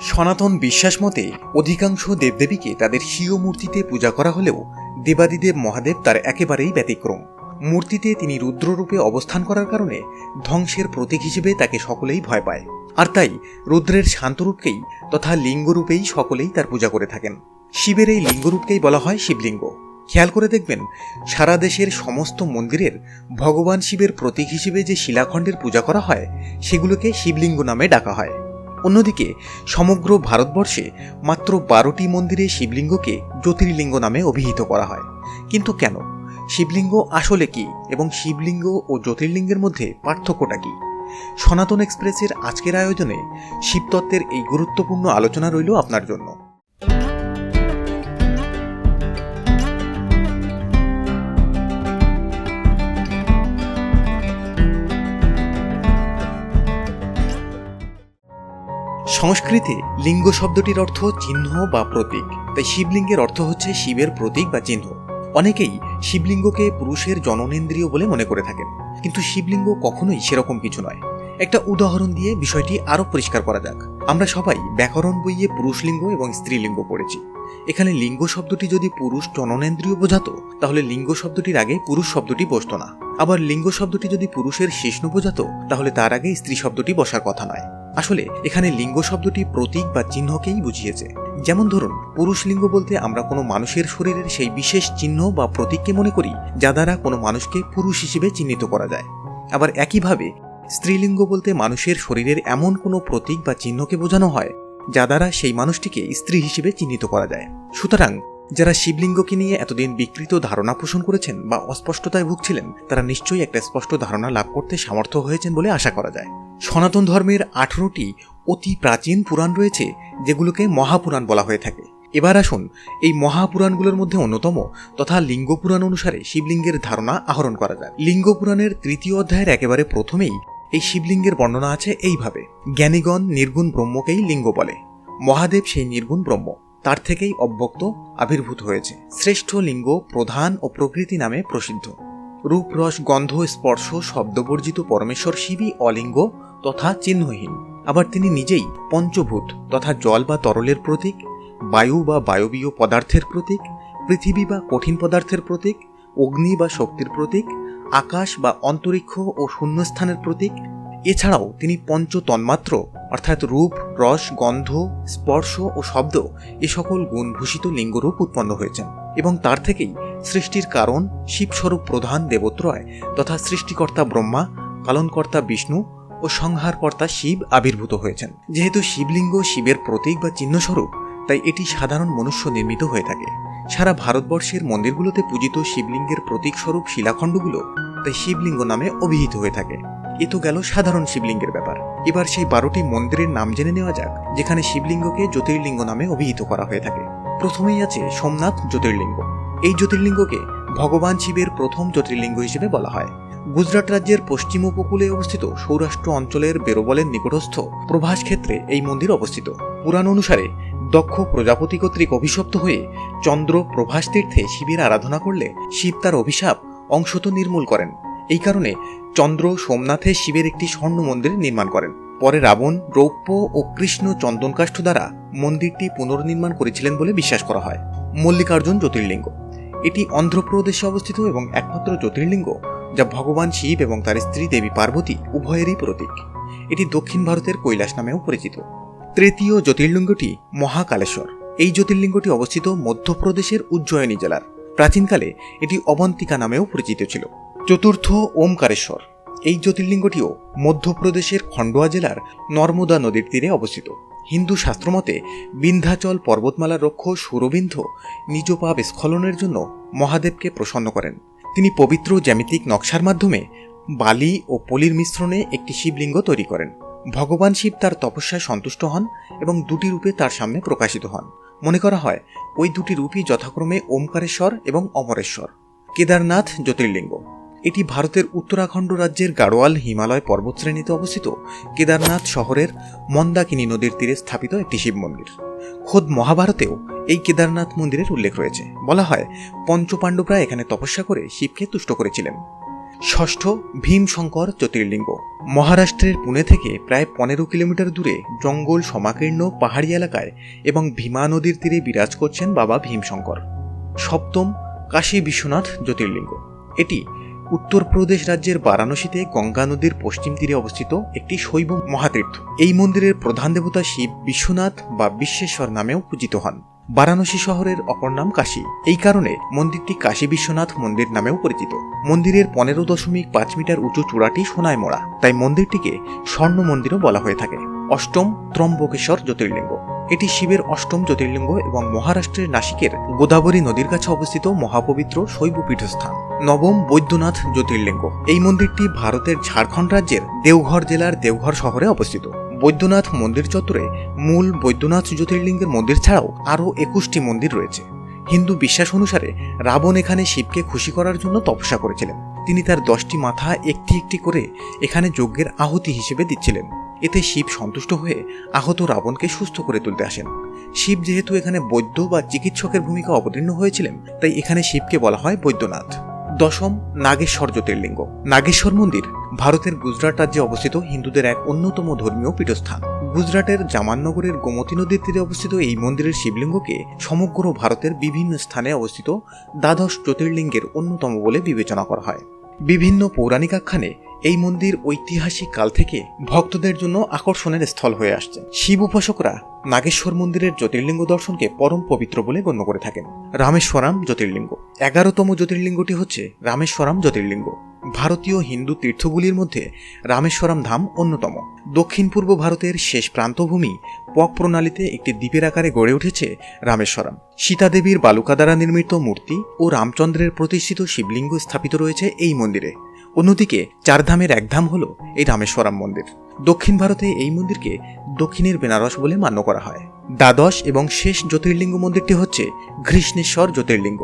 সনাতন বিশ্বাস মতে অধিকাংশ দেবদেবীকে তাদের স্বীয় মূর্তিতে পূজা করা হলেও দেবাদিদেব মহাদেব তার একেবারেই ব্যতিক্রম। মূর্তিতে তিনি রুদ্ররূপে অবস্থান করার কারণে ধ্বংসের প্রতীক হিসেবে তাকে সকলেই ভয় পায়। আর তাই রুদ্রের শান্তরূপকেই তথা লিঙ্গরূপেই সকলেই তার পূজা করে থাকেন। শিবের এই লিঙ্গরূপকেই বলা হয় শিবলিঙ্গ। খেয়াল করে দেখবেন, সারা দেশের সমস্ত মন্দিরের ভগবান শিবের প্রতীক হিসেবে যে শিলাখণ্ডের পূজা করা হয়, সেগুলোকে শিবলিঙ্গ নামে ডাকা হয়। অন্যদিকে, সমগ্র ভারতবর্ষে মাত্র বারোটি মন্দিরে শিবলিঙ্গকে জ্যোতির্লিঙ্গ নামে অভিহিত করা হয়। কিন্তু কেন? শিবলিঙ্গ আসলে কি এবং শিবলিঙ্গ ও জ্যোতির্লিঙ্গের মধ্যে পার্থক্যটা কি? সনাতন এক্সপ্রেসের আজকের আয়োজনে শিবতত্ত্বের এই গুরুত্বপূর্ণ আলোচনা রইল আপনার জন্য। সংস্কৃতে লিঙ্গ শব্দটির অর্থ চিহ্ন বা প্রতীক। তাই শিবলিঙ্গের অর্থ হচ্ছে শিবের প্রতীক বা চিহ্ন। অনেকেই শিবলিঙ্গকে পুরুষের জননেন্দ্রিয় বলে মনে করে থাকেন। কিন্তু শিবলিঙ্গ কখনোই সেরকম কিছু নয়। একটা উদাহরণ দিয়ে বিষয়টি আরও পরিষ্কার করা যাক। আমরা সবাই ব্যাকরণ বইয়ে পুরুষলিঙ্গ এবং স্ত্রীলিঙ্গ পড়েছি। এখানে লিঙ্গ শব্দটি যদি পুরুষ জননেন্দ্রিয় বোঝাতো, তাহলে লিঙ্গ শব্দটির আগে পুরুষ শব্দটি বসত না। আবার লিঙ্গ শব্দটি যদি পুরুষের শিষ্ণু বোঝাতো, তাহলে তার আগে স্ত্রী শব্দটি বসার কথা নয়। আসলে, এখানে লিঙ্গ শব্দটি প্রতীক বা চিহ্নকেই বুঝিয়েছে। যেমন ধরুন, পুরুষ লিঙ্গ বলতে আমরা কোনো মানুষের শরীরের সেই বিশেষ চিহ্ন বা প্রতীককে মনে করি, যা দ্বারা কোনো মানুষকে পুরুষ হিসেবে চিহ্নিত করা যায়। আবার একইভাবে, স্ত্রীলিঙ্গ বলতে মানুষের শরীরের এমন কোনো প্রতীক বা চিহ্নকে বোঝানো হয়, যা দ্বারা সেই মানুষটিকে স্ত্রী হিসেবে চিহ্নিত করা যায়। সুতরাং, যারা শিবলিঙ্গকে নিয়ে এতদিন বিকৃত ধারণা পোষণ করেছেন বা অস্পষ্টতায় ভুগছিলেন, তারা নিশ্চয়ই একটা স্পষ্ট ধারণা লাভ করতে সামর্থ্য হয়েছেন বলে আশা করা যায়। সনাতন ধর্মের আঠেরোটি অতি প্রাচীন পুরাণ রয়েছে, যেগুলোকে মহাপুরাণ বলা হয়ে থাকে। এবার আসুন, এই মহাপুরাণগুলোর মধ্যে অন্যতম তথা লিঙ্গ পুরাণ অনুসারে শিবলিঙ্গের ধারণা আহরণ করা যায় লিঙ্গ পুরাণের তৃতীয় অধ্যায়ের একেবারে প্রথমেই এই শিবলিঙ্গের বর্ণনা আছে এইভাবে। জ্ঞানীগণ নির্গুণ ব্রহ্মকেই লিঙ্গ বলে। মহাদেব সেই নির্গুণ ব্রহ্ম, তার থেকেই অব্যক্ত, আবির্ভূত হয়েছে। শ্রেষ্ঠ লিঙ্গ, প্রধান ও প্রকৃতি নামে প্রসিদ্ধ। রূপ রস গন্ধ, স্পর্শ, শব্দবর্জিত পরমেশ্বর শিবই অলিঙ্গ তথা চিহ্নহীন। আবার তিনি নিজেই পঞ্চভূত তথা জল বা তরলের প্রতীক, বায়ু বা বায়বীয় পদার্থের প্রতীক, পৃথিবী বা কঠিন পদার্থের প্রতীক, অগ্নি বা শক্তির প্রতীক, আকাশ বা অন্তরিক্ষ ও শূন্যস্থানের প্রতীক। এছাড়াও তিনি পঞ্চ তন্মাত্র অর্থাৎ রূপ, রস, গন্ধ, স্পর্শ ও শব্দ এ সকল গুণভূষিত লিঙ্গরূপ উৎপন্ন হয়েছেন এবং তার থেকেই সৃষ্টির কারণ শিবস্বরূপ প্রধান দেবত্রয় তথা সৃষ্টিকর্তা ব্রহ্মা পালনকর্তা বিষ্ণু ও সংহারকর্তা শিব আবির্ভূত হয়েছেন। যেহেতু শিবলিঙ্গ শিবের প্রতীক বা চিহ্নস্বরূপ, তাই এটি সাধারণ মনুষ্য নির্মিত হয়ে থাকে। সারা ভারতবর্ষের মন্দিরগুলোতে পূজিত শিবলিঙ্গের প্রতীকস্বরূপ শিলাখণ্ডগুলো তাই শিবলিঙ্গ নামে অভিহিত হয়ে থাকে। এ তো গেল সাধারণ শিবলিঙ্গের ব্যাপার। এবার সেই বারোটি মন্দিরের নাম জেনে নেওয়া যাক, যেখানে শিবলিঙ্গকে জ্যোতির্লিঙ্গ নামে অভিহিত করা হয়ে থাকে। প্রথমেই আছে সোমনাথ জ্যোতির্লিঙ্গ। এই জ্যোতির্লিঙ্গকে ভগবান শিবের প্রথম জ্যোতির্লিঙ্গ হিসেবে বলা হয়। গুজরাট রাজ্যের পশ্চিম উপকূলে অবস্থিত সৌরাষ্ট্র অঞ্চলের বেরোবলের নিকটস্থ প্রভাস ক্ষেত্রে এই মন্দির অবস্থিত। পুরাণ অনুসারে দক্ষ প্রজাপতি কর্তৃক অভিশপ্ত হয়ে চন্দ্র প্রভাস তীর্থে শিবের আরাধনা করলে শিব তার অভিশাপ অংশত নির্মূল করেন। এই কারণে চন্দ্র সোমনাথে শিবের একটি স্বর্ণ মন্দির নির্মাণ করেন। পরে রাবণ, রৌপ্য ও কৃষ্ণ চন্দনকাষ্ঠ দ্বারা মন্দিরটি পুনর্নির্মাণ করেছিলেন বলে বিশ্বাস করা হয়। মল্লিকার্জুন জ্যোতির্লিঙ্গ এটি অন্ধ্রপ্রদেশে অবস্থিত এবং একমাত্র জ্যোতির্লিঙ্গ, যা ভগবান শিব এবং তার স্ত্রী দেবী পার্বতী উভয়েরই প্রতীক। এটি দক্ষিণ ভারতের কৈলাস নামেও পরিচিত। তৃতীয় জ্যোতির্লিঙ্গটি মহাকালেশ্বর। এই জ্যোতির্লিঙ্গটি অবস্থিত মধ্যপ্রদেশের উজ্জয়িনী জেলার। প্রাচীনকালে এটি অবন্তিকা নামেও পরিচিত ছিল। চতুর্থ ওমকারেশ্বর। এই জ্যোতির্লিঙ্গটিও মধ্যপ্রদেশের খণ্ডোয়া জেলার নর্মদা নদীর তীরে অবস্থিত। হিন্দু শাস্ত্রমতে বিন্ধ্যাচল পর্বতমালার রক্ষ সুরবিন্ধ নিজ পাপ স্খলনের জন্য মহাদেবকে প্রসন্ন করেন। তিনি পবিত্র জ্যামিতিক নকশার মাধ্যমে বালি ও পলির মিশ্রণে একটি শিবলিঙ্গ তৈরি করেন। ভগবান শিব তার তপস্যায় সন্তুষ্ট হন এবং দুটি রূপে তার সামনে প্রকাশিত হন। মনে করা হয়, ওই দুটি রূপই যথাক্রমে ওমকারেশ্বর এবং অমরেশ্বর। কেদারনাথ জ্যোতির্লিঙ্গ। এটি ভারতের উত্তরাখণ্ড রাজ্যের গাড়োয়াল হিমালয় পর্বতশ্রেণীতে অবস্থিত। কেদারনাথ শহরের মন্দাকিনী নদীর তীরে স্থাপিত একটি শিব মন্দির। খোদ মহাভারতেও এই কেদারনাথ মন্দিরের উল্লেখ রয়েছে। বলা হয়, পঞ্চপাণ্ডবরা এখানে তপস্যা করে শিবকে তুষ্ট করেছিলেন। ষষ্ঠ ভীমশঙ্কর জ্যোতির্লিঙ্গ মহারাষ্ট্রের পুনে থেকে প্রায় পনেরো কিলোমিটার দূরে জঙ্গল সমাকীর্ণ পাহাড়ি এলাকায় এবং ভীমা নদীর তীরে বিরাজ করছেন বাবা ভীমশঙ্কর। সপ্তম কাশী বিশ্বনাথ জ্যোতির্লিঙ্গ এটি উত্তরপ্রদেশ রাজ্যের বারাণসীতে গঙ্গা নদীর পশ্চিম তীরে অবস্থিত একটি শৈব মহাতীর্থ। এই মন্দিরের প্রধান দেবতা শিব বিশ্বনাথ বা বিশ্বেশ্বর নামেও পূজিত হন। বারাণসী শহরের অপর নাম কাশী। এই কারণে মন্দিরটি কাশী বিশ্বনাথ মন্দির নামেও পরিচিত। মন্দিরের পনেরো দশমিক পাঁচ মিটার উঁচু চূড়াটি সোনায় মোড়া। তাই মন্দিরটিকে স্বর্ণ মন্দিরও বলা হয়ে থাকে। অষ্টম ত্রম্বকেশ্বর জ্যোতির্লিঙ্গ। এটি শিবের অষ্টম জ্যোতির্লিঙ্গ এবং মহারাষ্ট্রের নাসিকের গোদাবরী নদীর কাছে অবস্থিত মহাপবিত্র শৈব পীঠস্থান। নবম বৈদ্যনাথ জ্যোতির্লিঙ্গ। এই মন্দিরটি ভারতের ঝাড়খণ্ড রাজ্যের দেওঘর জেলার দেওঘর শহরে অবস্থিত। বৈদ্যনাথ মন্দির চত্বরে মূল বৈদ্যনাথ জ্যোতির্লিঙ্গের মন্দির ছাড়াও আরও একুশটি মন্দির রয়েছে। হিন্দু বিশ্বাস অনুসারে রাবণ এখানে শিবকে খুশি করার জন্য তপস্যা করেছিলেন। তিনি তার দশটি মাথা একটি একটি করে এখানে যজ্ঞের আহুতি হিসেবে দিচ্ছিলেন। এতে শিব সন্তুষ্ট হয়ে আহত রাবণকে সুস্থ করে তুলতে আসেন। শিব যেহেতু এখানে বৈদ্য বা চিকিৎসকের ভূমিকা অবতীর্ণ হয়েছিলেন, তাই এখানে শিবকে বলা হয় বৈদ্যনাথ। দশম, নাগেশ্বর জ্যোতির্লিঙ্গ। নাগেশ্বর মন্দির, ভারতের গুজরাট রাজ্যে অবস্থিত হিন্দুদের এক অন্যতম ধর্মীয় পীঠস্থান। গুজরাটের জামাননগরের গোমতী নদীর তীরে অবস্থিত এই মন্দিরের শিবলিঙ্গকে সমগ্র ভারতের বিভিন্ন স্থানে অবস্থিত দ্বাদশ জ্যোতির্লিঙ্গের অন্যতম বলে বিবেচনা করা হয়। বিভিন্ন পৌরাণিক আখ্যানে এই মন্দির ঐতিহাসিক কাল থেকে ভক্তদের জন্য আকর্ষণের স্থল হয়ে আসছে। শিব উপাসকরা নাগেশ্বর মন্দিরের জ্যোতির্লিঙ্গ দর্শনকে পরম পবিত্র বলে গণ্য করে থাকেন। রামেশ্বরাম জ্যোতির্লিঙ্গ। এগারোতম জ্যোতির্লিঙ্গটি হচ্ছে রামেশ্বরাম জ্যোতির্লিঙ্গ। ভারতীয় হিন্দু তীর্থগুলির মধ্যে রামেশ্বরম ধাম অন্যতম। দক্ষিণ পূর্ব ভারতের শেষ প্রান্তভূমি পক প্রণালীতে একটি দ্বীপের আকারে গড়ে উঠেছে রামেশ্বরম। সীতাদেবীর বালুকা দ্বারা নির্মিত মূর্তি ও রামচন্দ্রের প্রতিষ্ঠিত শিবলিঙ্গ স্থাপিত রয়েছে এই মন্দিরে। অন্যদিকে চার ধামের এক ধাম হল এই রামেশ্বরম মন্দির। দক্ষিণ ভারতে এই মন্দিরকে দক্ষিণের বেনারস বলে মান্য করা হয়। দ্বাদশ এবং শেষ জ্যোতির্লিঙ্গ মন্দিরটি হচ্ছে ঘৃষ্ণেশ্বর জ্যোতির্লিঙ্গ।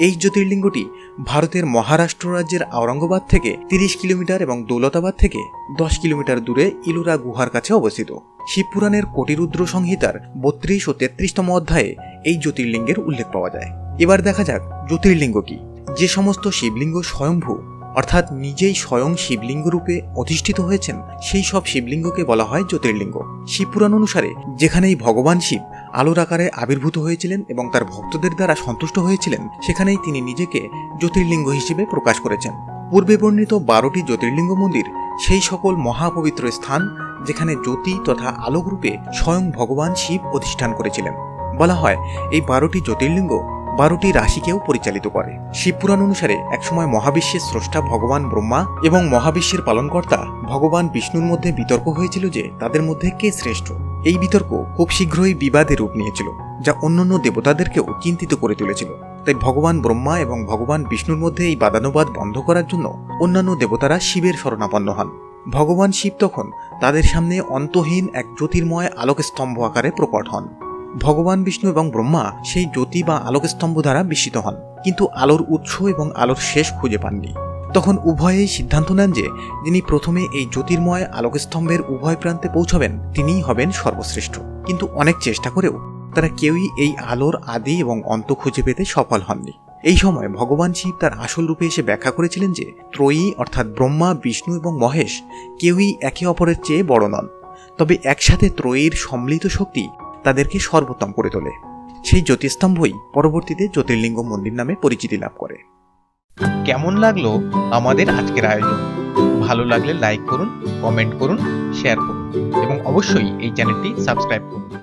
এই জ্যোতির্লিঙ্গটি ভারতের মহারাষ্ট্র রাজ্যের আওরঙ্গাবাদ থেকে তিরিশ কিলোমিটার এবং দৌলতাবাদ থেকে দশ কিলোমিটার দূরে ইলুরা গুহার কাছে অবস্থিত। শিবপুরাণের কোটিরুদ্র সংহিতার বত্রিশ ও তেত্রিশতম অধ্যায়ে এই জ্যোতির্লিঙ্গের উল্লেখ পাওয়া যায়। এবার দেখা যাক জ্যোতির্লিঙ্গ কি। যে সমস্ত শিবলিঙ্গ স্বয়ংভূ অর্থাৎ নিজেই স্বয়ং শিবলিঙ্গ রূপে অধিষ্ঠিত হয়েছেন, সেই সব শিবলিঙ্গকে বলা হয় জ্যোতির্লিঙ্গ। শিবপুরাণ অনুসারে যেখানেই ভগবান শিব আলোর আকারে আবির্ভূত হয়েছিলেন এবং তার ভক্তদের দ্বারা সন্তুষ্ট হয়েছিলেন, সেখানেই তিনি নিজেকে জ্যোতির্লিঙ্গ হিসেবে প্রকাশ করেছেন। পূর্বে বর্ণিত বারোটি জ্যোতির্লিঙ্গ মন্দির, সেই সকল মহাপবিত্র স্থান যেখানে জ্যোতি তথা আলোক রূপে স্বয়ং ভগবান শিব অধিষ্ঠান করেছিলেন। বলা হয়, এই বারোটি জ্যোতির্লিঙ্গ বারোটি রাশিকেও পরিচালিত করে। শিবপুরাণ অনুসারে একসময় মহাবিশ্বের স্রষ্টা ভগবান ব্রহ্মা এবং মহাবিশ্বের পালনকর্তা ভগবান বিষ্ণুর মধ্যে বিতর্ক হয়েছিল যে তাদের মধ্যে কে শ্রেষ্ঠ। এই বিতর্ক খুব শীঘ্রই বিবাদে রূপ নিয়েছিল, যা অন্যান্য দেবতাদেরকেও চিন্তিত করে তুলেছিল। তাই ভগবান ব্রহ্মা এবং ভগবান বিষ্ণুর মধ্যে এই বাদানুবাদ বন্ধ করার জন্য অন্যান্য দেবতারা শিবের শরণাপন্ন হন। ভগবান শিব তখন তাদের সামনে অন্তহীন এক জ্যোতির্ময় আলোকস্তম্ভ আকারে প্রকট হন। ভগবান বিষ্ণু এবং ব্রহ্মা সেই জ্যোতি বা আলোকস্তম্ভ দ্বারা বিস্মিত হন, কিন্তু আলোর উৎস এবং আলোর শেষ খুঁজে পাননি। তখন উভয়েই সিদ্ধান্ত নেন যে, যিনি প্রথমে এই জ্যোতির্ময় আলোকস্তম্ভের উভয় প্রান্তে পৌঁছাবেন, তিনিই হবেন সর্বশ্রেষ্ঠ। কিন্তু অনেক চেষ্টা করেও তারা কেউই এই আলোর আদি এবং অন্ত খুঁজে পেতে সফল হননি। এই সময় ভগবান শিব তার আসল রূপে এসে ব্যাখ্যা করেছিলেন যে, ত্রয়ী অর্থাৎ ব্রহ্মা, বিষ্ণু এবং মহেশ কেউই একে অপরের চেয়ে বড় নন। তবে একসাথে ত্রয়ীর সম্মিলিত শক্তি তাদেরকে সর্বোত্তম করে তোলে। সেই জ্যোতিস্তম্ভই পরবর্তীতে জ্যোতির্লিঙ্গ মন্দির নামে পরিচিতি লাভ করে। কেমন লাগল আমাদের আজকের আয়োজন? ভালো লাগলে লাইক করুন কমেন্ট করুন শেয়ার করুন, এবং অবশ্যই এই চ্যানেলটি সাবস্ক্রাইব করুন।